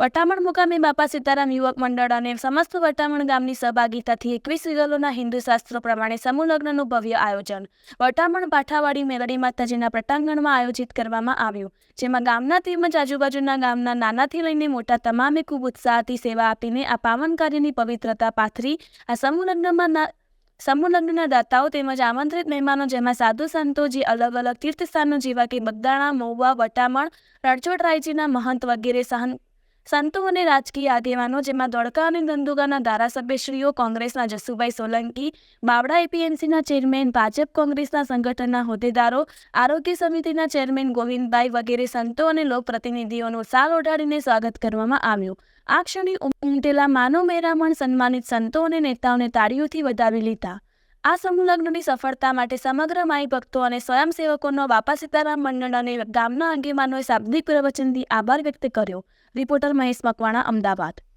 વટામણ મુકામે બાપા સીતારામ યુવક મંડળ અને સમસ્ત વટામણ ગામની સહભાગીતાથી એકવીસ વિગલોના હિન્દુ શાસ્ત્રો પ્રમાણે સમૂહ લગ્નનું ભવ્ય આયોજન વટામણ પાઠાવાડી મેલડી માતાજીના પ્રટાંગણમાં આયોજિત કરવામાં આવ્યું, જેમાં ગામના તેમજ આજુબાજુના ગામના નાનાથી લઈને મોટા તમામે ખૂબ ઉત્સાહથી સેવા આપીને આ પાવન કાર્યની પવિત્રતા પાથરી, આ સમૂહ લગ્નમાં સમૂહ લગ્નના દાતાઓ તેમજ આમંત્રિત મહેમાનો જેમાં સાધુ સંતો જે અલગ અલગ તીર્થસ્થાનો જેવા કે બગદાણા, મહુવા, વટામણ રણછોડ રાયજીના મહંત વગેરે સહન સંતો અને રાજકીય આગેવાનો, જેમાં દોડકા અને ધંધુકાના ધારાસભ્યશ્રીઓ, કોંગ્રેસના જસુભાઈ સોલંકી બાવડા એપીએમસીના ચેરમેન, ભાજપ કોંગ્રેસના સંગઠનના હોદ્દેદારો, આરોગ્ય સમિતિના ચેરમેન ગોવિંદભાઈ વગેરે સંતો અને લોકપ્રતિનિધિઓનું સાલ ઓઢાડીને સ્વાગત કરવામાં આવ્યું. આ ક્ષણે ઉમટેલા માનવ મેરામણ સન્માનિત સંતો અને નેતાઓને તાળીઓથી વધાવી લીધા. આ સમૂહ લગ્નની સફળતા માટે સમગ્ર માઈ ભક્તો અને સ્વયંસેવકોનો બાપા સીતારામ મંડળ અને ગામના આગેવાનોએ શાબ્દિક પ્રવચનથી આભાર વ્યક્ત કર્યો. રિપોર્ટર મહેશ મકવાણા, અમદાવાદ.